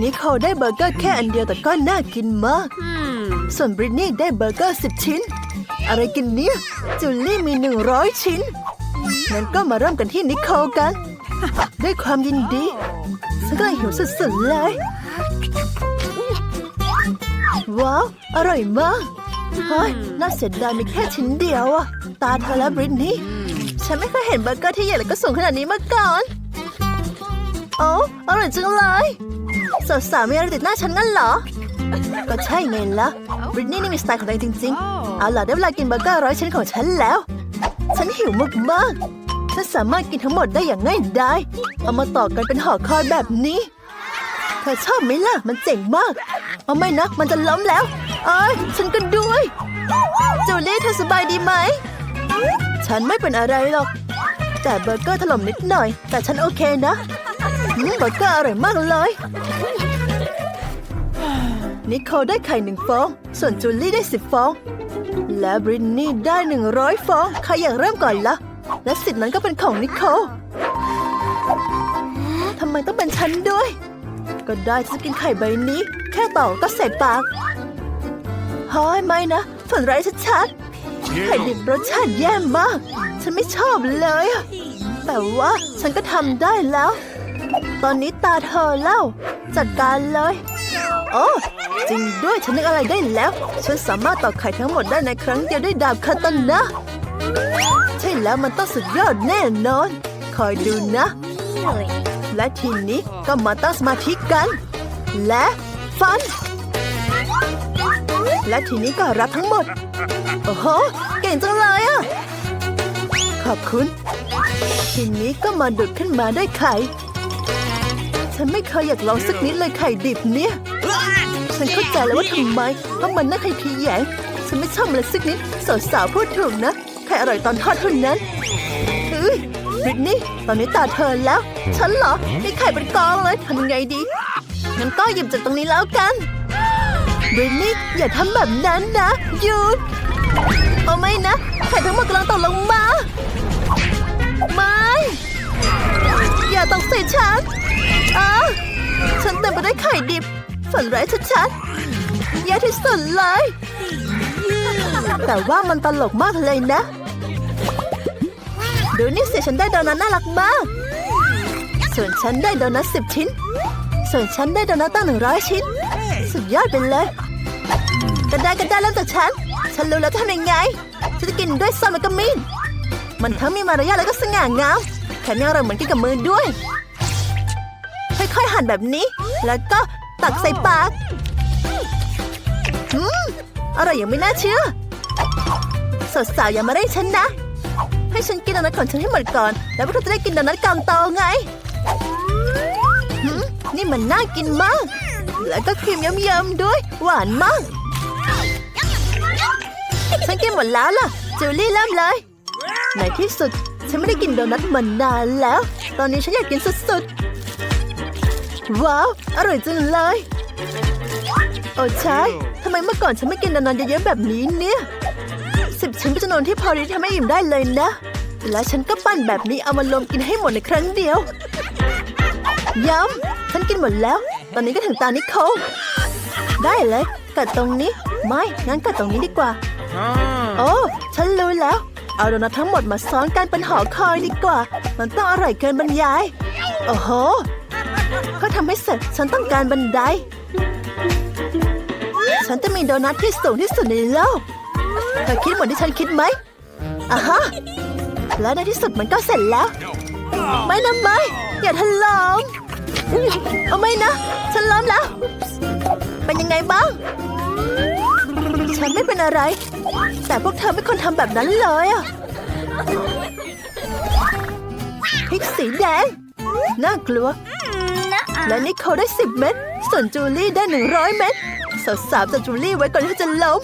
นิโคลได้เบอร์เกอร์แค่อันเดียวแต่ก็น่ากินมาก ส่วนบริตนี่ได้เบอร์เกอร์สิบชิ้น อะไรกินเนี่ย จูลี่มีหนึ่งร้อยชิ้น งั้นก็มาเริ่มกันที่นิโคลกัน ด้วยความยินดีฉันก็เลยหิวสุดๆเลย ว้าว อร่อยมากเฮ้ยน่าเสียดายมีแค่ชิ้นเดียวอะตาเธอและบริตนี่ ฉันไม่เคยเห็นเบอร์เกอร์ที่ใหญ่และก็สูงขนาดนี้มาก่อน โอ้อร่อยจังเลย สาวๆมีอะไรติดหน้าฉันงั้นเหรอ ก็ใช่ไงล่ะบริตนี่นี่มีสไตล์ของตัวเองจริงๆ เอาล่ะได้เวลากินเบอร์เกอร์ร้อยชิ้นของฉันแล้ว ฉันหิวมากๆฉันสามารถกินทั้งหมดได้อย่างง่ายดายเอามาต่อกันเป็นห่อคอยแบบนี้ เธอชอบไหมล่ะ มันเจ๋งมากเอาไม่นะ มันจะล้มแล้ว เอ้ยฉันก็ด้วยจูลี่เธอสบายดีไหม ฉันไม่เป็นอะไรหรอก แต่เบอร์เกอร์ถล่มนิดหน่อย แต่ฉันโอเคนะอืมเบอร์เกอร์อร่อยมากเลย นิโคลได้ไข่หนึ่งฟอง ส่วนจูลี่ได้สิบฟอง และบรินนี่ได้หนึ่งร้อยฟอง ใครอยากเริ่มก่อนละ่ะ และสิทธิ์นั้นก็เป็นของนิโคลทำไมต้องเป็นฉันด้วย ก็ได้ฉันจะกินไข่ใบนี้ แค่ต่อก็ใส่ปากฮ้ยไม่นะฝันร้ายชัดๆไข่ดิบรสชาติแย่มาก ฉันไม่ชอบเลย แต่ว่าฉันก็ทำได้แล้ว ตอนนี้ตาเธอแล้วจัดการเลย โอ้จริงด้วยฉันนึกอะไรได้แล้ว ฉันสามารถตอกไข่ทั้งหมดได้ในครั้งเดียวด้วยดาบคาตานะ ใช่แล้วมันต้องสุดยอดแน่นอน คอยดูนะ และทีนี้ก็มาตั้งสมาธิกัน และฟัน และทีนี้ก็รับทั้งหมด โอ้โห เก่งจังเลยอะขอบคุณ ทีนี้ก็มาดุดขึ้นมาได้ไข่ ฉันไม่เคยอยากลองสักนิดเลยไข่ดิบเนี่ย ฉันเข้าใจแล้วว่าทำไมเพราะมันน่าใครทีแยงฉันไม่ชอบมันเลยสักนิดสาวๆพูดถูกนะไข่อร่อยตอนทอดเท่านั้นเฮ้ยบริตนี่ตอนนี้ตาเธอแล้ว ฉันเหรอมีไข่เป็นกองเลยทำยังไงดีงั้นก็หยิบจากตรงนี้แล้วกันบริตนี่อย่าทำแบบนั้นนะหยุดเอาไม่นะไข่ทั้งหมดกำลังตกลงมาไม่อย่าตกใส่ฉันอ้าฉันเต็มไปด้วยไข่ดิบ ฝันร้ายชัดๆแย่ที่สุดเลย แต่ว่ามันตลกมากเลยนะ ดูนี่สิฉันได้โดนัทน่ารักมาก ส่วนฉันได้โดนัทสิบชิ้น ส่วนฉันได้โดนัทตั้งหนึ่งร้อยชิ้น สุดยอดไปเลยกระดาษกระดาษเริ่มจากฉัน ฉันรู้แล้วจะทำยังไงฉันจะกินด้วยซอสและก็มีนมันทั้งมีมารยาทแล้วก็สง่างามแถมยังอร่อยเหมือนกินกับมือด้วย ค่อยๆหั่นแบบนี้ แล้วก็ ตักใส่ปากอืมอร่อยอย่างไม่น่าเชื่อสาวๆอย่ามาได้ฉันนะ ให้ฉันกินโดนัทของฉันให้หมดก่อน แล้วพวกเธอจะได้กินโดนัทกำโตไงหืมนี่มันน่ากินมาก แล้วก็ครีมเยิ้มๆด้วย หวานมาก ฉันกินหมดแล้วล่ะจูลี่เริ่มเลย ในที่สุด ฉันไม่ได้กินโดนัทมานานแล้ว ตอนนี้ฉันอยากกินสุดๆ ว้าว อร่อยจังเลย โอ้ใช่ทำไมเมื่อก่อนฉันไม่กินโดนัทเยอะๆแบบนี้เนี่ย สิบชิ้นเป็นจำนวนที่พอดีทำให้อิ่มได้เลยนะ และฉันก็ปั้นแบบนี้เอามารวมกินให้หมดในครั้งเดียวย้ำฉันกินหมดแล้ว ตอนนี้ก็ถึงตานิโคลได้เลยกัดตรงนี้ ไม่งั้นกัดตรงนี้ดีกว่า โอ้ฉันรู้แล้ว เอาโดนัททั้งหมดมาซ้อนกันเป็นหอคอยดีกว่า มันต้องอร่อยเกินบรรยาย โอ้โห ก็ทำให้เสร็จ ฉันต้องการบันได ฉันจะมีโดนัทที่สูงที่สุดในโลก เธอคิดเหมือนที่ฉันคิดไหมอะฮะ และในที่สุดมันก็เสร็จแล้ว ไม่นะไม่ อย่าทะลองเอาไม่นะ ฉันล้มแล้ว เป็นยังไงบ้าง ฉันไม่เป็นอะไร แต่พวกเธอไม่ควรทำแบบนั้นเลยอะพริกสีแดง น่ากลัว และนิโคลได้สิบเม็ด ส่วนจูลี่ได้หนึ่งร้อยเม็ดสาวๆจะจูลี่ไว้ก่อนที่จะล้ม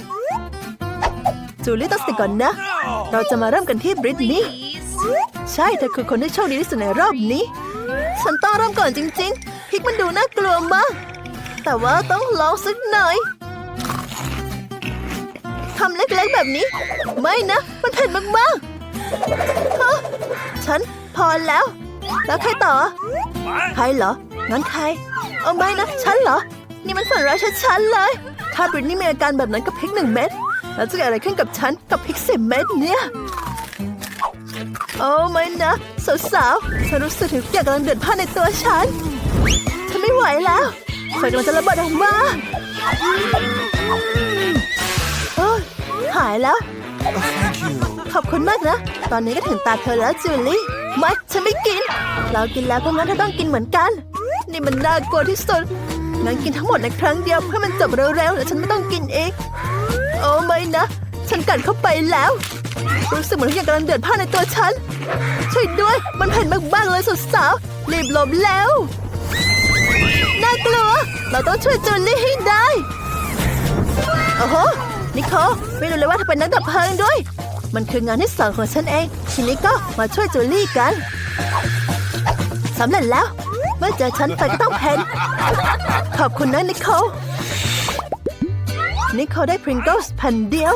จูลี่ต้องสติก่อนนะ เราจะมาเริ่มกันที่บริตนี่ ใช่ เธอคือคนที่โชคดีที่สุดในรอบนี้ ฉันต้องเริ่มก่อนจริง ๆพริกมันดูน่ากลัวมาก แต่ว่าต้องลองสักหน่อยทำเล็กๆแบบนี้ ไม่นะ มันเผ็ดมากๆฮะฉันพอแล้ว แล้วใครต่อ ใครเหรอ งั้นใคร เอาไม่นะ ฉันเหรอ นี่มันฝันร้ายชัดๆเลย ถ้าบริตนี่มีอาการแบบนั้นกับพริกหนึ่งเม็ด แล้วจะเกิดอะไรขึ้นกับฉันกับพริกสิบเม็ดเนี่ย โอ้ไม่นะสาวๆฉันรู้สึกถึงอยากกำลังเดือดพ่านในตัวฉัน ฉันไม่ไหวแล้วไฟกำลังจะระเบิดออกมาโอ้หายแล้ว ขอบคุณมากนะ ตอนนี้ก็ถึงตาเธอแล้วจูลี่ไม่ฉันไม่กิน เรากินแล้วเพราะงั้นเธอต้องกินเหมือนกัน นี่มันน่ากลัวที่สุดงั้นกินทั้งหมดในครั้งเดียวเพื่อมันจบเร็วๆแล้วฉันไม่ต้องกินอีกโอ้ไม่นะ ฉันกัดเข้าไปแล้ว รู้สึกเหมือนทุกอย่างกำลังเดือดพ่านในตัวฉัน ช่วยด้วย มันเผ็ดมากๆเลยสุดสาวรีบหลบแล้ว น่ากลัว เราต้องช่วยจูลี่ให้ได้โอ้โหนิโคลไม่รู้เลยว่าเธอเป็นนักดับเพลิงด้วย มันคืองานที่สองของฉันเอง ทีนี้ก็มาช่วยจูลี่กันสำเร็จแล้ว เมื่อเจอฉันไฟก็ต้องเพนขอบคุณนะนิโคลนิโคลได้พริงเกิลส์แผ่นเดียว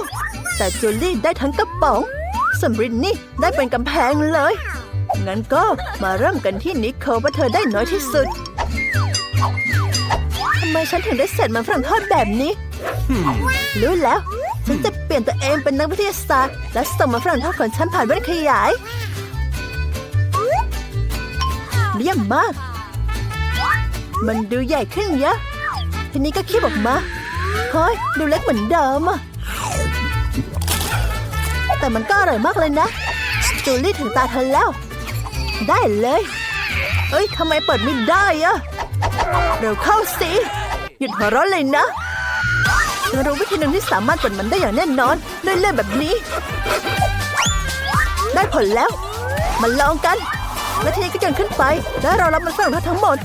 แต่จูลี่ได้ทั้งกระป๋องส่วนบริตนี่ได้เป็นกำแพงเลย งั้นก็มาเริ่มกันที่นิโคลว่าเธอได้น้อยที่สุดทำไมฉันถึงได้เสร็จมันฝรั่งทอดแบบนี้รู้แล้วฉันจะเปลี่ยนตัวเองเป็นนักวิทยาศาสตร์ และส่งมันฝรั่งทอดของฉันผ่านแว่นขยายเยี่ยมมาก มันดูใหญ่ขึ้นเยอะ ทีนี้ก็คีบออกมา เฮ้ย ดูเล็กเหมือนเดิมอะแต่มันก็อร่อยมากเลยนะ จูลี่ถึงตาเธอแล้ว ได้เลย เอ้ยทำไมเปิดไม่ได้อะเร็วเข้าสิ หยุดหัวเราะเลยนะฉันรู้วิธีหนึ่งที่สามารถเปิดมันได้อย่างแน่นอนเลื่อยๆแบบนี้ ได้ผลแล้ว มาลองกัน และทีนี้ก็โยนขึ้นไป แล้วเรารับมันฝรั่งทั้งหมด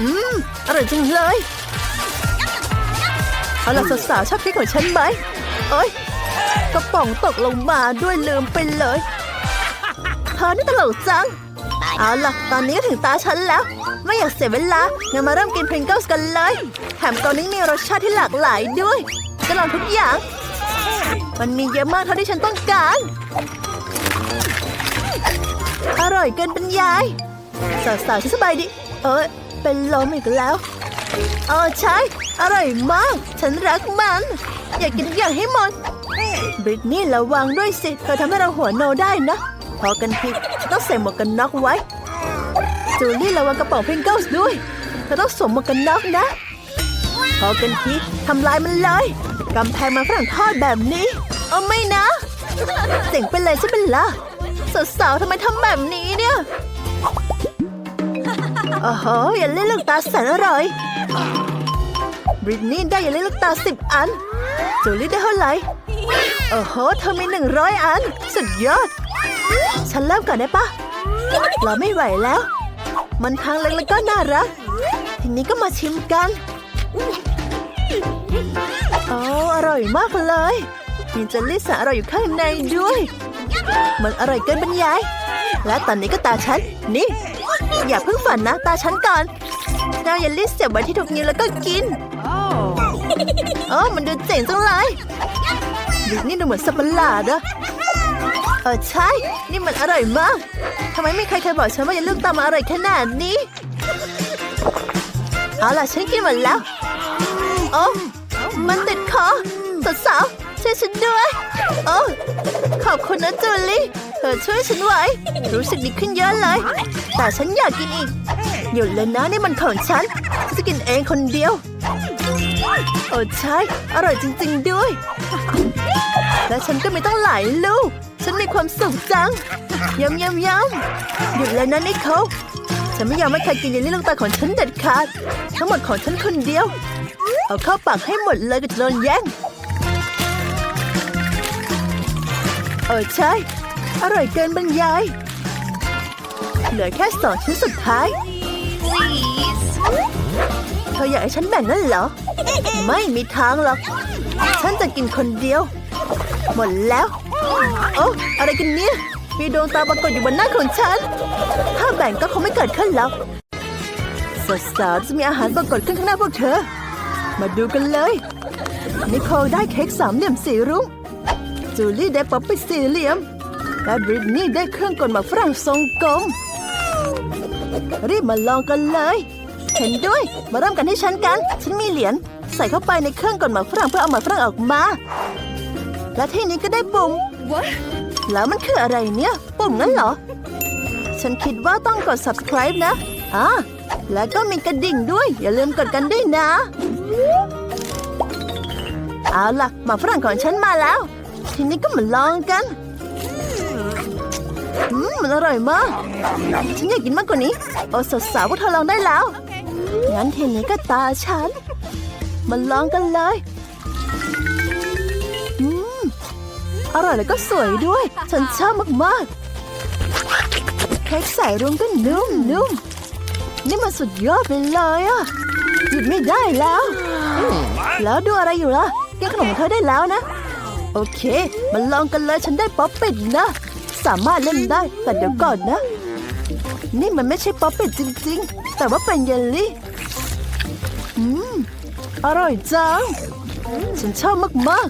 อืม อร่อยจังเลย เอาล่ะสาวๆชอบพริกของฉันไหมเอ้ยกระป๋องตกลงมาด้วยลืมไปเลยเธอนี่ตลกจัง เอาล่ะ ตอนนี้ก็ถึงตาฉันแล้ว ไม่อยากเสียเวลางั้นมาเริ่มกินพริงเกิลส์กันเลย แถมตอนนี้มีรสชาติที่หลากหลายด้วย จะลองทุกอย่าง มันมีเยอะมากเท่าที่ฉันต้องการ อร่อยเกินบรรยาย สาวๆฉันสบายดี เออ เป็นลมอีกแล้วเออใช่อร่อยมาก ฉันรักมัน อยากกินอย่างให้หมดบริตนี่ระวังด้วยสิเธอทำให้เราหัวโนได้นะพอกันทีฉันต้องใส่หมวกกันน็อกไว้จูลี่ระวังกระเป๋าพริงเกิลส์ด้วยเธอต้องสวมหมวกกันน็อกนะ พอกันทีทำลายมันเลยกำแพงมันฝรั่งทอดแบบนี้เอาไม่นะเจ๋งไปเลยใช่ไหมล่ะสาวๆทำไมทำแบบนี้เนี่ย โอ้โหอย่าเล่นลูกตาแสนอร่อยบริตนี่ได้อย่าเล่นลูกตาสิบอันจูลี่ได้เท่าไหร่โอ้โหเธอมีหนึ่งร้อยอัน สุดยอด ฉันเริ่มก่อนได้ปะเราไม่ไหวแล้ว มันทั้งเล็กแล้วก็น่ารัก ทีนี้ก็มาชิมกันโอ้อร่อยมากเลยมีเจลลี่สาอร่อยอยู่ข้างในด้วย มันอร่อยเกินบรรยาย และตอนนี้ก็ตาฉัน นี่ อย่าเพิ่งฝันนะ ตาฉันก่อนเอาเยลลี่เสียบไว้ที่ทุกนิ้วแล้วก็กินโอ้มันดูเจ๋งจังเลยดินี่ดูเหมือนสับประหลาดอะเออใช่ นี่มันอร่อยมากทำไมไม่ใครเคยบอกฉันว่าอย่าลืมตามมาอร่อยขนาดนี้ เอาล่ะฉันกินหมดแล้ว โอ้มันติดคอสาวๆช่วยฉันด้วย โอ้ขอบคุณนะจูลี่เธอช่วยฉันไว้ รู้สึกดีขึ้นเยอะเลย แต่ฉันอยากกินอีก หยุดเลยนะนี่มันของฉันฉันจะกินเองคนเดียว โอ้ใช่ อร่อยจริง ๆด้วย และฉันก็มีตั้งหลายลูก ฉันมีความสุขจังยำยำยำหยุดเลยนะนิโคลฉันไม่ยอมให้ใครกินเยลลี่ลูกตาของฉันเด็ดขาด ทั้งหมดของฉันคนเดียว เอาเข้าปากให้หมดเลยก็จะโดนแย่งเออใช่ อร่อยเกินบรรยาย เหลือแค่สองชิ้นสุดท้าย เธออยากให้ฉันแบ่งนั่นเหรอ ไม่มีทางหรอก ฉันจะกินคนเดียว หมดแล้ว โอ้อะไรกันเนี่ย มีดวงตาปรากฏอยู่บนหน้าของฉัน ถ้าแบ่งก็คงไม่เกิดขึ้นหรอกสาวๆจะมีอาหารปรากฏขึ้นข้างหน้าพวกเธอ มาดูกันเลย นิโคลได้เค้กสามเหลี่ยมสีรุ้งจูลี่ได้ป๊อปปี้สี่เหลี่ยม และบริตนี่ได้เครื่องกลหมากฝรั่งทรงกลม รีบมาลองกันเลย เห็นด้วย มาเริ่มกันที่ฉันกัน ฉันมีเหรียญใส่เข้าไปในเครื่องก่อนหมากฝรั่งเพื่อเอาหมากฝรั่งออกมา และที่นี้ก็ได้ปุ่ม แล้วมันคืออะไรเนี่ย ปุ่มนั้นเหรอ ฉันคิดว่าต้องกด subscribe นะอ่าแล้วก็มีกระดิ่งด้วย อย่าลืมกดกันด้วยนะ เอาล่ะหมาฝรั่งของฉันมาแล้ว ทีนี้ก็มาลองกัน อืมมันอร่อยมาก ฉันอยากกินมากกว่านี้โอ้สาวๆพวกเธอลองได้แล้ว งั้นทีนี้ก็ตาฉัน มาลองกันเลย อืม อร่อยแล้วก็สวยด้วย ฉันชอบมากๆ เค้กใส่รุ้งก็นุ่มนุ่มๆนี่มันสุดยอดไปเลยอะหยุดไม่ได้แล้ว แล้วดูอะไรอยู่ล่ะกินขนมเธอได้แล้วนะ โอเค มาลองกันเลยฉันได้ป๊อปเป็ดนะ สามารถเล่นได้ แต่เดี๋ยวก่อนนะ นี่มันไม่ใช่ป๊อปเป็ดจริง ๆ แต่ว่าเป็นเยลลี่ อืม อร่อยจัง ฉันชอบมาก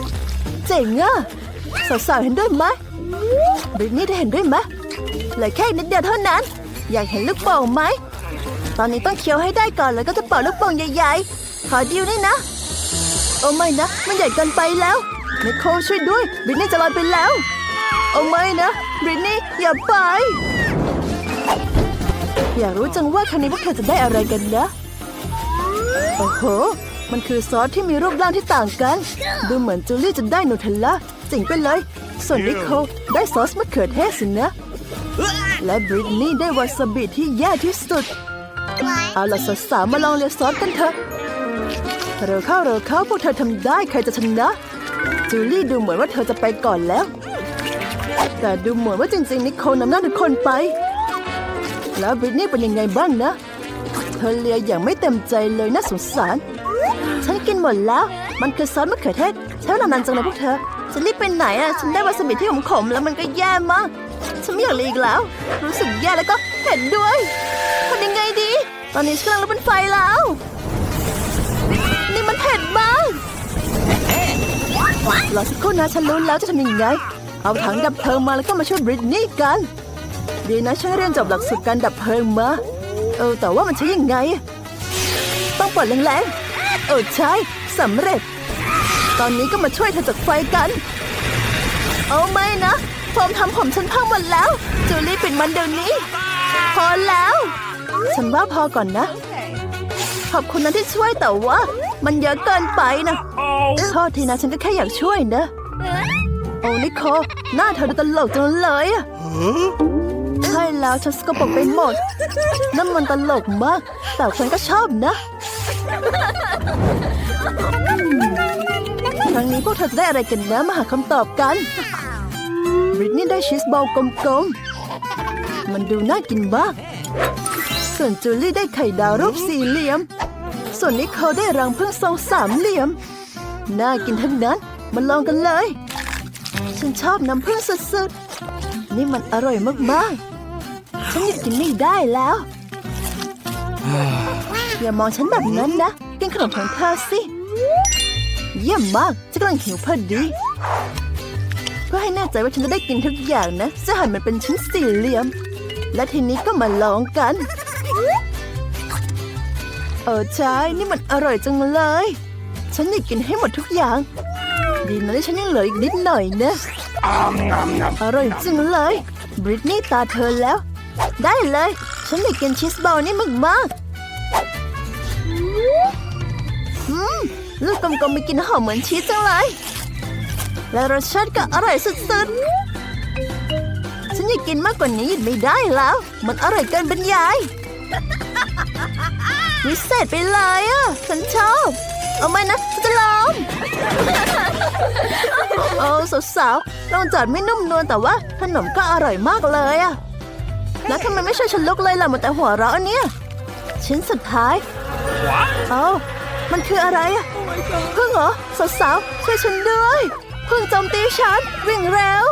ๆ เจ๋งอะสาวๆเห็นด้วยไหมบริตนี่ได้เห็นด้วยไหมเหลือแค่นิดเดียวเท่านั้น อยากเห็นลูกโป่งไหม ตอนนี้ต้องเคี้ยวให้ได้ก่อนแล้วก็จะเป่าลูกโป่งใหญ่ๆ ขอดิวนี่นะ โอ้ไม่นะ มันใหญ่เกินไปแล้วนิโคลช่วยด้วยบริตนี่จะลอยไปแล้ว โอ้ไม่นะบริตนี่อย่าไป อยากรู้จังว่าครั้งนี้พวกเธอจะได้อะไรกันนะ โอ้โห มันคือซอสที่มีรูปร่างที่ต่างกัน ดูเหมือนจูลี่จะได้นูเทลล่าจริงไปเลย ส่วนนิโคลได้ซอสมะเขือเทศสินะ และบริตนี่ได้วาซาบิที่แย่ที่สุด เอาล่ะสาวๆมาลองเลียซอสกันเถอะเร็วเข้าเร็วเข้าพวกเธอทำได้ใครจะชนะ จูลี่ดูเหมือนว่าเธอจะไปก่อนแล้ว แต่ดูเหมือนว่าจริงๆ นิโคลนำหน้าทุกคนไป แล้วบริตนี่เป็นยังไงบ้างนะ เธอเลียอย่างไม่เต็มใจเลยน่าสงสาร ฉันกินหมดแล้ว มันคือซอสมะเขือเทศใช้เวลานานจังเลยพวกเธอจะรีบไปไหนอะ ฉันได้วาซาบิที่ขมๆแล้วมันก็แย่มาก ฉันไม่อยากเลียอีกแล้ว รู้สึกแย่แล้วก็เผ็ดด้วยทำยังไงดี ตอนนี้ฉันกำลังลุกเป็นไฟแล้ว นี่มันเผ็ดมากรอสักครู่นะฉันรู้แล้วจะทำยังไง เอาถังดับเพลิงมาแล้วก็มาช่วยบริตนี่กัน ดีนะฉันเรียนจบหลักสูตรการดับเพลิงมาเออแต่ว่ามันใช้ยังไง ต้องเปิดแรงๆเออใช่สำเร็จ ตอนนี้ก็มาช่วยเธอจากไฟกัน เอาไม่นะผมทำผมฉันพังหมดแล้ว จูลี่ปิดมันเดี๋ยวนี้ พอแล้ว ฉันว่าพอก่อนนะ ขอบคุณนะที่ช่วยแต่ว่า มันเยอะเกินไปนะโทษทีนะฉันก็แค่อยากช่วยนะ โอ้นิโคหน้าเธอดูตลกจังเลยอะใช่แล้วฉันสกปรกไปหมด นั่นมันตลกมาก แต่ฉันก็ชอบนะครั้งนี้พวกเธอจะได้อะไรกันนะมาหาคำตอบกันบริตนี่ได้ชีสบอลกลมๆ มันดูน่ากินมาก ส่วนจูลี่ได้ไข่ดาวรูปสี่เหลี่ยม ส่วนนิโคลได้รังผึ้งทรงสามเหลี่ยม น่ากินทั้งนั้น มาลองกันเลย ฉันชอบน้ำผึ้งสุดๆ นี่มันอร่อยมากๆ ฉันหยุดกินไม่ได้แล้ว อย่ามองฉันแบบนั้นนะ กินขนมของเธอสิ เยี่ยมมากฉันกำลังหิวพอดี เพื่อให้แน่ใจว่าฉันจะได้กินทุกอย่างนะจะหั่นมันเป็นชิ้นสี่เหลี่ยม และทีนี้ก็มาลองกันเออใช่ นี่มันอร่อยจังเลย ฉันอยากกินให้หมดทุกอย่าง ดีนะที่ฉันยังเหลืออีกนิดหน่อยนะอร่อยจริงเลย บริตนี่ตาเธอแล้ว ได้เลย ฉันอยากกินชีสบอลนี่มากมากๆอืมลูกกลมๆมีกลินหอมเหมือนชีสจังเลย และรสชาติก็อร่อยสุดๆ ฉันอยากกินมากกว่านี้หยุดไม่ได้แล้ว มันอร่อยเกินบรรยายวิเศษไปเลยอะ ฉันชอบ เอาไหมนะฉันจะลองโอ้สาวๆลองจัดไม่นุ่มนวลแต่ว่าขนมก็อร่อยมากเลยอะแล้วทำไมไม่ใช่ฉันลุกเลยล่ะมันแต่หัวเราะเนี่ยชิ้นสุดท้ายเอ้ามันคืออะไรอะพึ่งเหรอสาวๆช่วยฉันด้วยพึ่งโจมตีฉันวิ่งเร็ว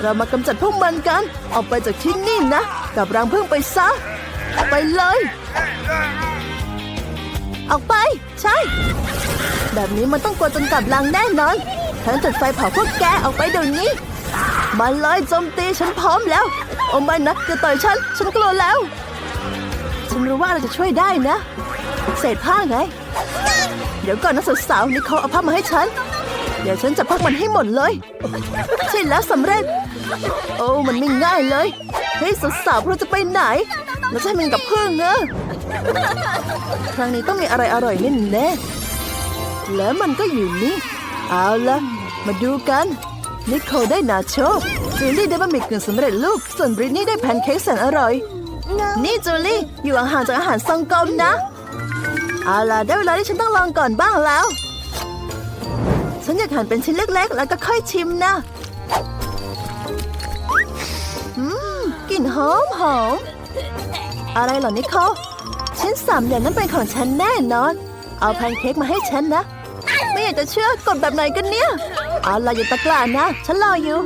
เรามากำจัดพวกมันกัน ออกไปจากที่นี่นะ กับรังพึ่งไปซะ ไปเลย ออกไป ใช่ แบบนี้มันต้องกลัวจนกลับลังแน่นอนฉันจุดไฟเผาพวกแกออกไปเดี๋ยวนี้มาเลยโจมตีฉันพร้อมแล้วโอ้ไม่นะจะต่อยฉัน ฉันกลัวแล้ว ฉันรู้ว่าเราจะช่วยได้นะ เศษผ้าไง เดี๋ยวก่อนนะสาวๆนี่เขาเอาผ้ามาให้ฉัน เดี๋ยวฉันจะพักมันให้หมดเลย ใช่แล้วสำเร็จ โอ้มันไม่ง่ายเลยเฮ้ยสาวๆเราจะไปไหนเราจะให้มันกับเพื่อนเนอะครั้งนี้ต้องมีอะไรอร่อยแน่แน่ๆแล้วมันก็อยู่นี่เอาละมาดูกันนิโคลได้นาโชจูลี่ได้บะหมี่กึ่งสำเร็จรูปส่วนบริตนี่ได้แพนเค้กแสนอร่อย นี่จูลี่อยู่ห่างๆจากอาหารซองกลมนะเอาล่ะได้เวลาที่ฉันต้องลองก่อนบ้างแล้ว ฉันอยากหั่นเป็นชิ้นเล็กๆ แล้วก็ค่อยชิมนะอืมกลิ่นหอมหอมอะไรเหรอนิโคลชิ้นสามเหลี่ยมนั้นเป็นของฉันแน่นอน เอาแพนเค้กมาให้ฉันนะ ไม่อยากจะเชื่อกดแบบไหนกันเนี่ย เอาล่ะอย่าตะกร้านะ ฉันรออยู่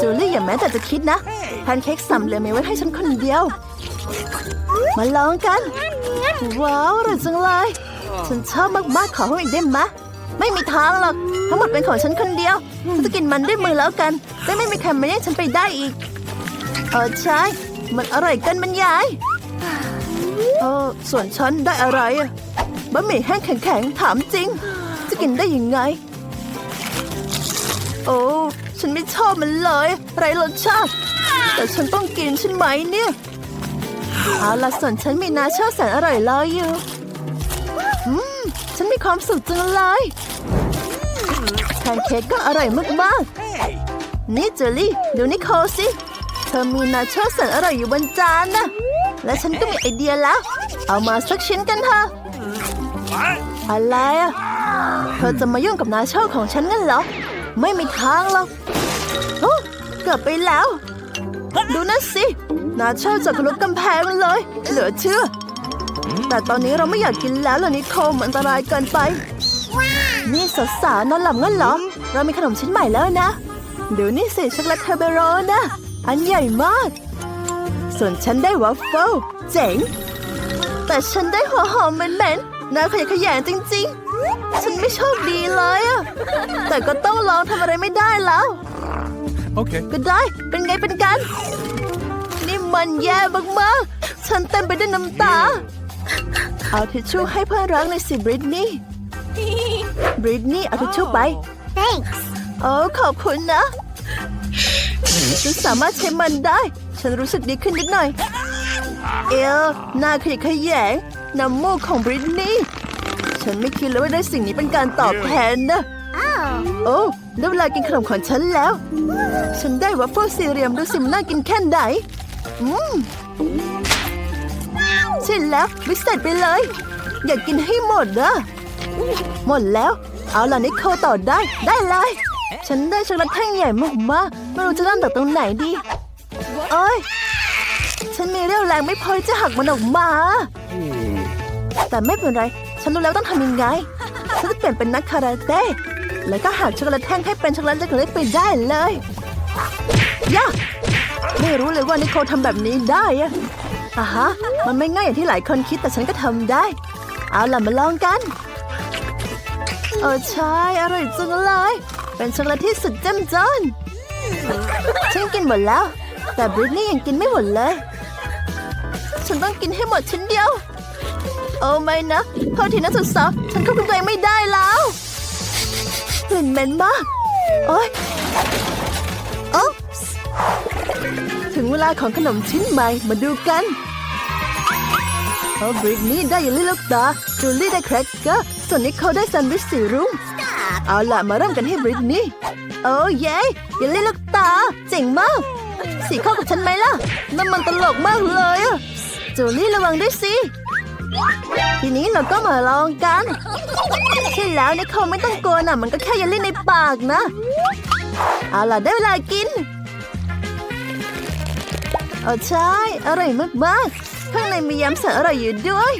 จูลี่อย่าแม้แต่จะคิดนะแพนเค้กสามเหลี่ยมมีไว้ให้ฉันคนเดียว มาลองกัน ว้าวอร่อยจังเลย ฉันชอบมากๆขอเพิ่มอีกได้ไหม ไม่มีทางหรอก ทั้งหมดเป็นของฉันคนเดียว ฉันจะกินมันด้วยมือแล้วกันแต่ไม่มีใครมาแย่งฉันไปได้อีก เออใช่ มันอร่อยเกันบรรยายเออส่วนฉันได้อะไรอะบะหมี่แห้งแข็งๆถามจริง จะกินได้ยังไง โอ้ฉันไม่ชอบมันเลย ไรรสชาติ แต่ฉันต้องกินใช่ไหมเนี่ยเอาละส่วนฉันมีนาเช่าแสนอร่อยรออยู่ นมีความสุขจังเลยแพนเค้กก็อร่อยมากๆนี่เจอรี่ดูนิโคลสิ เธอมีนาโชแสนอร่อยอยู่บนจานนะ และฉันก็มีไอเดียแล้ว เอามาสักชิ้นกันเถอะอะไรอะเธอจะมายุ่งกับนาโชของฉันงั้นเหรอ ไม่มีทางหรอกโอ้เกือบไปแล้ว ดูนั่นสิ นาโชจะทะลุกำแพงเลย เหลือเชื่อ แต่ตอนนี้เราไม่อยากกินแล้วล่ะนิโคลมันอันตรายเกินไป นี่สาวๆนอนหลับงั้นเหรอ เรามีขนมชิ้นใหม่แล้วนะ ดูนี่สิช็อกโกแลตเทอร์เบโรนะ อันใหญ่มาก ส่วนฉันได้วัฟเฟิลเจ๋ง แต่ฉันได้หัวหอมเหม็นๆน่าขยะแขยงจริง ๆ ฉันไม่โชคดีเลยอะแต่ก็ต้องลองทำอะไรไม่ได้แล้ว Okay. ก็ได้เป็นไงเป็นกัน นี่มันแย่มากๆ ฉันเต็มไปด้วยน้ำตา เอาทิชชู่ให้เพื่อนรักในอยสิบริตนี่บริตนี่เอาทิชชู่ไป Thanks. โอ้ขอบคุณนะ ฉันสามารถใช้มันได้ ฉันรู้สึกดีขึ้นนิดหน่อย เอลหน้าขยะแขยงน้ำมูกของบริตนี่ฉันไม่คิดเลยว่าได้สิ่งนี้เป็นการตอบแทนนะ Oh. โอ้ได้เวลากินขนมของฉันแล้ว ฉันได้วัฟเฟิลสี่เหลี่ยมดูสิมันน่ากินแค่ไหนอืม ใช่แล้ววิเศษไปเลย อยากกินให้หมดนะหมดแล้ว เอาล่ะนิโคลต่อได้ ได้เลย ฉันได้ช็อกโกแลตแท่งใหญ่มากๆไม่รู้จะเริ่มจากตรงไหนดีโอ้ยฉันมีเรี่ยวแรงไม่พอที่จะหักมันออกมา แต่ไม่เป็นไร ฉันรู้แล้วต้องทำยังไง ฉันจะเปลี่ยนเป็นนักคาราเต้ แล้วก็หักช็อกโกแลตแท่งให้เป็นช็อกโกแลตเล็กๆไปได้เลยย่าไม่รู้เลยว่านิโคลทำแบบนี้ได้อะ อะฮะ มันไม่ง่ายอย่างที่หลายคนคิดแต่ฉันก็ทำได้ เอาล่ะมาลองกัน เออใช่อร่อยจังเลย เป็นช็อกโกแลตที่สุดเจ้มจนฉันกินหมดแล้ว แต่บริตนี่ยังกินไม่หมดเลย ฉันต้องกินให้หมดชิ้นเดียว โอ้ไม่นะโทษทีนะสุดสาวฉันควบคุมตัวเองไม่ได้แล้วกลิ่นเหม็นมากโอ๊ยโอ๊ปส์ถึงเวลาของขนมชิ้นใหม่มาดูกัน โอ้บริตนี่ได้เยลลี่ลูกตา จูลี่ได้แครกเกอร์ ส่วนนิโคลได้แซนด์วิชสีรุ้งเอาล่ะมาเริ่มกันให้บริตนี่ โอ้เย้เยลลี่ลูกตา เจ๋งมาก สีเข้ากับฉันไหมล่ะนั่นมันตลกมากเลยอะจูลี่ระวังด้วยสิ ทีนี้เราก็มาลองกัน ใช่แล้วนิโคลไม่ต้องกลัวนะมันก็แค่เยลลี่ในปากนะ เอาล่ะได้เวลากินเออใช่ อร่อยมากๆ ข้างในมียำแสนอร่อยอยู่ด้วย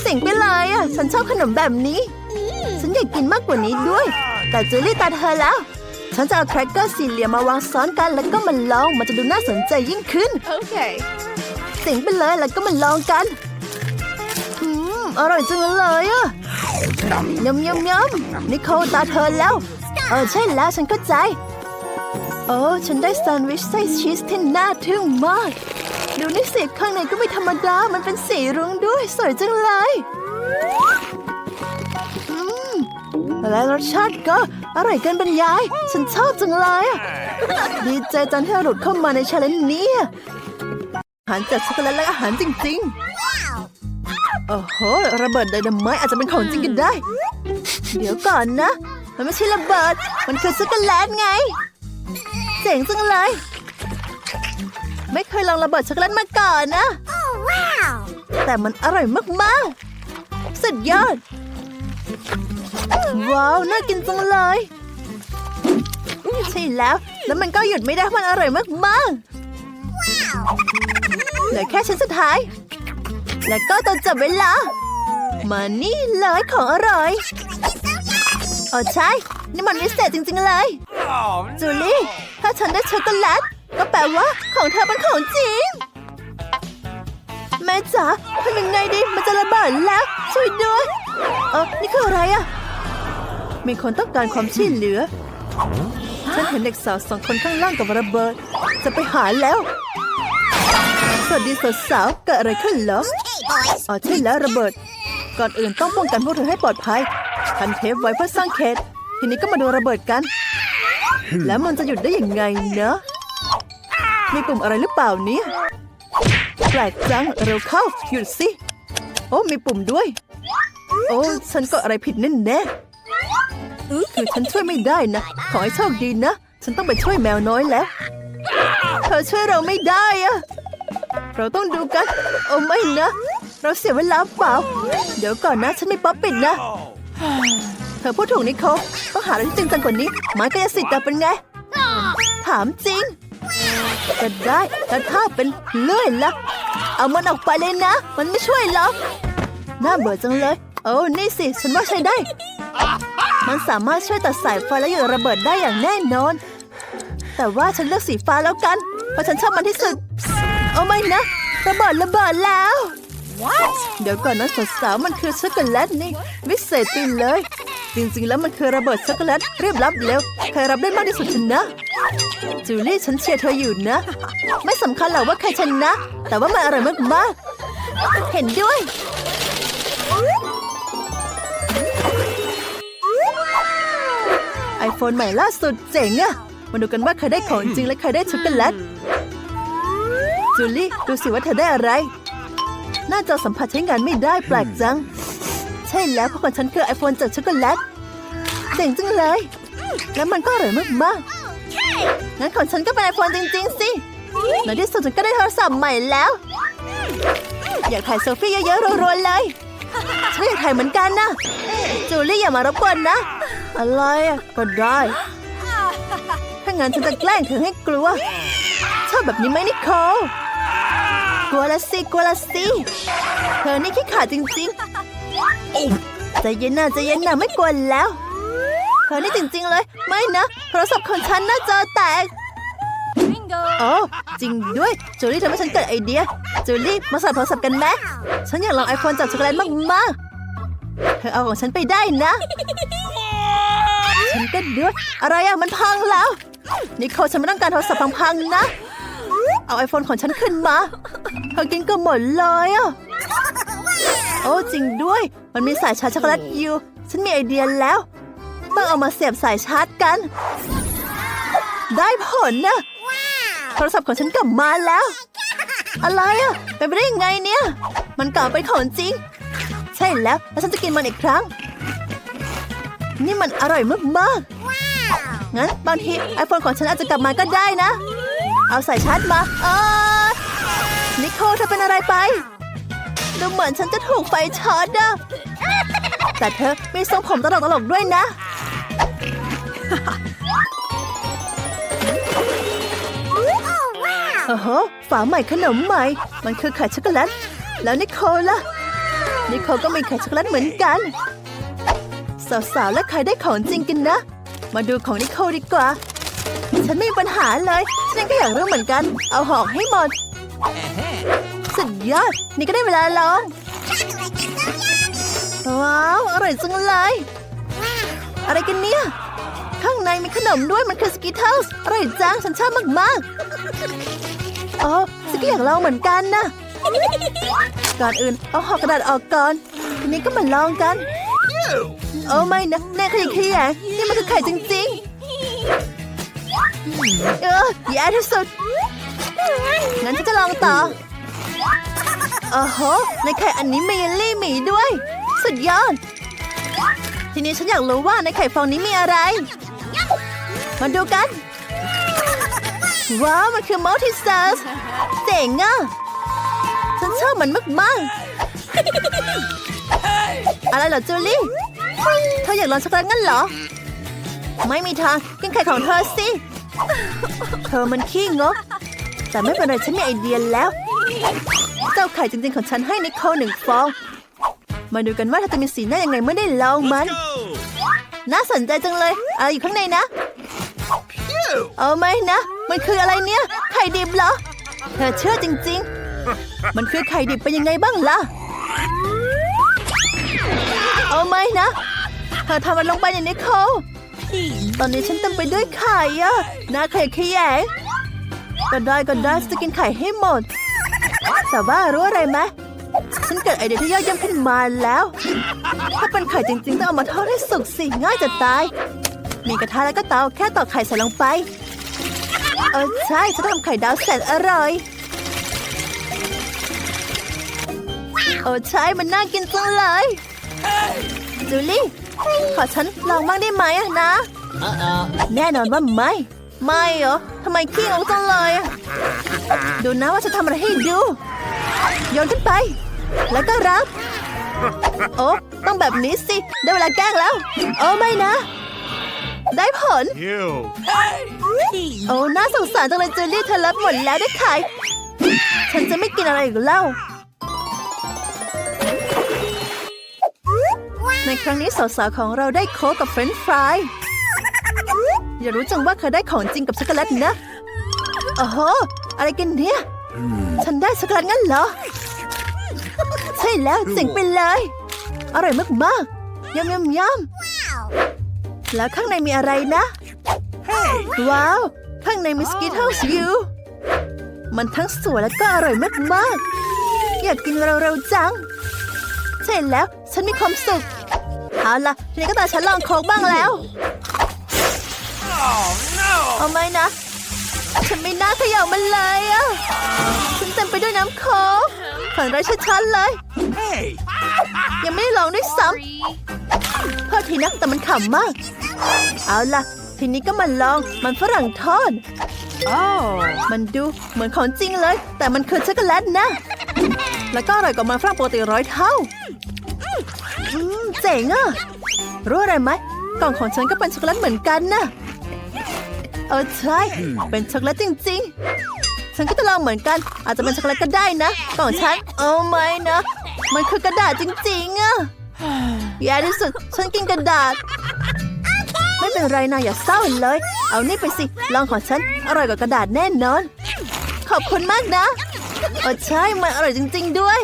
เสิ่งไปเลยอะ ฉันชอบขนมแบบนี้ ฉันอยากกินมากกว่านี้ด้วย แต่จูลี่ตาเธอแล้ว ฉันจะเอาแครกเกอร์สี่เหลี่ยมมาวางซ้อนกัน แล้วก็มาลอง มันจะดูน่าสนใจยิ่งขึ้น Okay. เสิ่งไปเลยแล้วก็มาลองกันอืมอร่อยจังเลยอะยำยำยำนิโคลตาเธอแล้ว เออใช่แล้วฉันเข้าใจ โอ้ฉันได้แซนด์วิชไส้ชีสที่น่าทึ่งมาก ดูนี่สิข้างในก็ไม่ธรรมดา มันเป็นสีรุ้งด้วย สวยจังเลยอืมและรสชาติก็อร่อยเกินบรรยาย ฉันชอบจังเลยอะดีใจจังที่เราหลุดเข้ามาในชาเลนจ์นี้อาหารจากช็อกโกแลตและอาหารจริงๆ โอ้โห ระเบิดไดนาไมต์อาจจะเป็นของจริงก็ได้ เดี๋ยวก่อนนะ มันไม่ใช่ระเบิด มันคือช็อกโกแลตไง เจ๋งจังเลย ไม่เคยลองระเบิดช็อกโกแลตมาก่อนนะแต่มันอร่อยมากๆ สุดยอด ว้าว น่ากินจังเลย ใช่แล้ว แล้วมันก็หยุดไม่ได้เพราะมันอร่อยมากๆเหลือแค่ชิ้นสุดท้าย แล้วก็ต้องจับเวลา มานี่เลยของอร่อยอ๋อใช่ นี่มันวิเศษจริง ๆ เลย Oh, จูลี่ ถ้าฉันได้ช็อกโกแลต ก็แปลว่าของเธอเป็นของจริง แม่จ๋าทำยังไงดีมันจะระเบิดแล้ว ช่วยด้วยเออนี่คืออะไรอะ มีคนต้องการความช่วยเหลือ ฉันเห็นเด็กสาวสองคนข้างล่างกับระเบิด จะไปหาแล้ว สวัสดีสาวๆเกิดอะไรขึ้นเหรออ๋อใช่แล้วระเบิด ก่อนอื่นต้องป้องกันพวกเธอให้ปลอดภัยพันเทปไว้เพื่อสร้างเขตทีนี้ก็มาดูระเบิดกัน แล้วมันจะหยุดได้อยังไงเนอะ มีปุ่มอะไรหรือเปล่าเนี่ยแปลกจังเร็วเข้าหยุดสิ โอ้มีปุ่มด้วย โอ้ฉันก็อะไรผิดแน่แน่คือฉันช่วยไม่ได้นะ ขอให้โชคดีนะ ฉันต้องไปช่วยแมวน้อยแล้ว เธอช่วยเราไม่ได้อะเราต้องดูกัน โอ้ไม่นะ เราเสียเวลาเปล่า เดี๋ยวก่อนนะ ฉันไม่ป๊อปปิดนะ เธอพูดถูกนิโคลต้องหาอะไรที่จริงจังกว่านี้ไม้กายสิทธิ์จะเป็นไง ถามจริง ก็ได้แต่ถ้าเป็นเลื่อยละเอามันออกไปเลยนะ มันไม่ช่วยหรอกน่าเบื่อจังเลย โอ้นี่สิ ฉันว่าใช้ได้ มันสามารถช่วยตัดสายไฟและหยุดระเบิดได้อย่างแน่นอน แต่ว่าฉันเลือกสีฟ้าแล้วกัน เพราะฉันชอบมันที่สุด เอาไม่นะ ระเบิดระเบิดแล้วเดี๋ยวก่อนนะสาวๆมันคือช็อกโกแลตนี่วิเศษไปเลย จริงๆ แล้วมันคือระเบิดช็อกโกแลตรีบรับเร็วใครรับได้มากที่สุดชนะ จูลี่ฉันเชียร์เธออยู่นะ ไม่สำคัญหรอกว่าใครชนะ แต่ว่ามันอร่อยมากๆ เห็นด้วย ไอโฟนใหม่ล่าสุดเจ๋งอะมาดูกันว่าใครได้ของจริงและใครได้ช็อกโกแลตจูลี่ดูสิว่าเธอได้อะไรหน้าจอสัมผัสใช้งานไม่ได้แปลกจัง ช่แล้วเพราะของฉันคือไอโฟนจากช็อกโกแลตเจ๋งจังเลย แล้วมันก็อร่อยมากๆงั้นของฉันก็เป็นไอโฟนจริง ๆ สิในที่สุดฉันก็ได้โทรศัพท์ใหม่แล้ว อยากถ่ายเซลฟี่เยอะๆรัวๆเลยฉันอยากถ่ายเหมือนกันนะจูลี่อย่ามารบกวนนะ อะไรอะก็ได้ถ้างั้นฉันจะแกล้งเธอให้กลัว ชอบแบบนี้ไหมนิโคลกลัวละสิกลัวละสิเธอนี่ขี้ขลาดจริงๆ ใจเย็นนะใจเย็นนะไม่กลัวแล้วเธอนี่จริงๆเลย ไม่นะโทรศัพท์ของฉันน่าจะแตก Bingo! โอ้จริงด้วยจูลี่ทำให้ฉันเกิดไอเดียจูลี่มาสลับโทรศัพท์กันไหมฉันอยากลองไอโฟนจากช็อกโกแลตมากๆเธอเอาของฉันไปได้นะ ฉันก็ด้วยอะไรอะมันพังแล้วนิโคลฉันไม่ต้องการโทรศัพท์พังๆนะ เอาไอโฟนของฉันขึ้นมาเธอกินก็หมดเลยอะโอ้จริงด้วย มันมีสายชาร์จช็อกโกแลตอยู่ ฉันมีไอเดียแล้ว ต้องเอามาเสียบสายชาร์จกัน ได้ผลนะโทรศัพท์ของฉันกลับมาแล้ว อะไรอะเป็นไปได้ยังไงเนี่ย มันกลับเป็นของจริง ใช่แล้ว แล้วฉันจะกินมันอีกครั้ง นี่มันอร่อยมากๆงั้นบางทีไอโฟนของฉันอาจจะกลับมาก็ได้นะ เอาสายชาร์จมาเออนิโคลเธอเป็นอะไรไป ดูเหมือนฉันจะถูกไฟช็อตอะแต่เธอมีทรงผมตลกๆด้วยนะ โอ้โหฝาใหม่ขนมใหม่ มันคือไข่ช็อกโกแลต แล้วนิโคลล่ะ นิโคลก็มีไข่ช็อกโกแลตเหมือนกัน สาวๆ และใครได้ของจริงกันนะ มาดูของนิโคลดีกว่า ฉันไม่มีปัญหาเลย ฉันก็อยากรู้เหมือนกัน เอาหอกให้หมด สุดยอด นี่ก็ได้เวลาลอง ว้าว อร่อยจังเลย อะไรกันเนี่ย ข้างในมีขนมด้วยมันคือสกิทเทิลส์อร่อยจัง ฉันชอบมากๆอ๋อสกิอยากลองเหมือนกันนะ ก่อนอื่นเอาห่อกระดาษออกก่อน ทีนี้ก็มาลองกัน โอ้ไม่นะแน่ขยะแขยงนี่มันคือไข่จริงๆ เออแย่ที่สุดงั้นฉันจะลองต่อ โอ้โหในไข่อันนี้มีเยลลี่หมีด้วย สุดยอด ทีนี้ฉันอยากรู้ว่าในไข่ฟองนี้มีอะไร มาดูกัน ว้าว มันคือมัลติเซอร์เจ๋งอะ ฉันชอบมันมากๆอะไรเหรอจูลี่ เธออยากลองช็อกโกแลตงั้นเหรอ ไม่มีทางกินไข่ของเธอสิ เธอมันขี้งกแต่ไม่เป็นไรฉันมีไอเดียแล้ว เจ้าไข่จริงๆของฉันให้นิโคลหนึ่งฟอง มาดูกันว่าเธอจะมีสีหน้ายังไงเมื่อได้ลองมัน น่าสนใจจังเลยอะไรอยู่ข้างในนะ เอาไหมนะ มันคืออะไรเนี่ย ไข่ดิบเหรอ เธอเชื่อจริง ๆ มันคือไข่ดิบเป็นยังไงบ้างล่ะ เอาไหมนะ เธอทำมันลงไปในนิโคลตอนนี้ฉันเต็มไปด้วยไข่อะหน้าไข่ขยงก็ได้ก็ได้ฉันจะกินไข่ให้หมด แต่ว่ารู้อะไรไหมฉันเกิดไอเดียที่ยอดเยี่ยมขึ้นมาแล้ว ถ้าเป็นไข่จริงๆต้องเอามาทอดให้สุกสิง่ายจะตาย มีกระทะแล้วก็เตาแค่ตอกไข่ใส่ลงไปเออใช่ฉันทำไข่ดาวแสนอร่อยโอ้ใช่มันน่ากินจังเลยจูลี่ขอฉันลองบ้างได้ไหมอะนะแน่นอนว่าไม่ ไม่เหรอ ทำไมขี้งกจังเลยอะดูนะว่าจะทำอะไรให้ดูโยนขึ้นไป แล้วก็รับ โอ้ต้องแบบนี้สิ ได้เวลาแกล้งแล้ว โอ้ไม่นะ ได้ผล Ew. โอ้น่าสงสารจังเลยเจลลี่เธอรับหมดแล้วได้ขายฉันจะไม่กินอะไรอีกแล้ว ในครั้งนี้สาวๆของเราได้โค้กกับเฟรนช์ฟราย อย่ารู้จังว่าเคยได้ของจริงกับช็อกโกแลตนะโอ้โห อะไรกันเนี่ย ฉันได้ช็อกโกแลตงั้นเหรอ ใช่แล้วเจ๋งไปเลย อร่อยมากๆยำยำยำแล้วข้างในมีอะไรนะ ว้าว ข้างในมีสกิทเทิลอยู่มันทั้งสวยและก็อร่อยมากๆ อยากกินเร็วๆจัง ใช่แล้วฉันมีความสุข เอาล่ะทีนี้ก็ตาฉันลองโค้กบ้างแล้ว Oh no! เอาไหมนะ ฉันไม่น่าเขย่ามันเลยอะฉันเต็มไปด้วยน้ำโค้กฝันร้ายชัดๆเลย Hey! ยังไม่ได้ลองด้วยซ้ำโทษทีนะแต่มันขำมาก เอาล่ะ ทีนี้ก็มาลองมันฝรั่งทอด Oh! มันดูเหมือนของจริงเลย แต่มันคือช็อกโกแลตนะ แล้วก็อร่อยกว่ามันฝรั่งปกติร้อยเท่าอืมเจ๋งอะรู้อะไรไหมกล่องของฉันก็เป็นช็อกโกแลตเหมือนกันนะ เออใช่ เป็นช็อกโกแลตจริง ๆ ฉันก็จะลองเหมือนกัน อาจจะเป็นช็อกโกแลตก็ได้นะกล่องฉันโอ้ไม่นะ มันคือกระดาษจริง ๆอะแย่ที่สุด ฉันกินกระดาษ ไม่เป็นไรนะอย่าเศร้าเลย เอานี่ไปสิ ลองของฉัน อร่อยกว่ากระดาษแน่นอน ขอบคุณมากนะเออใช่ มันอร่อยจริง ๆ ด้วย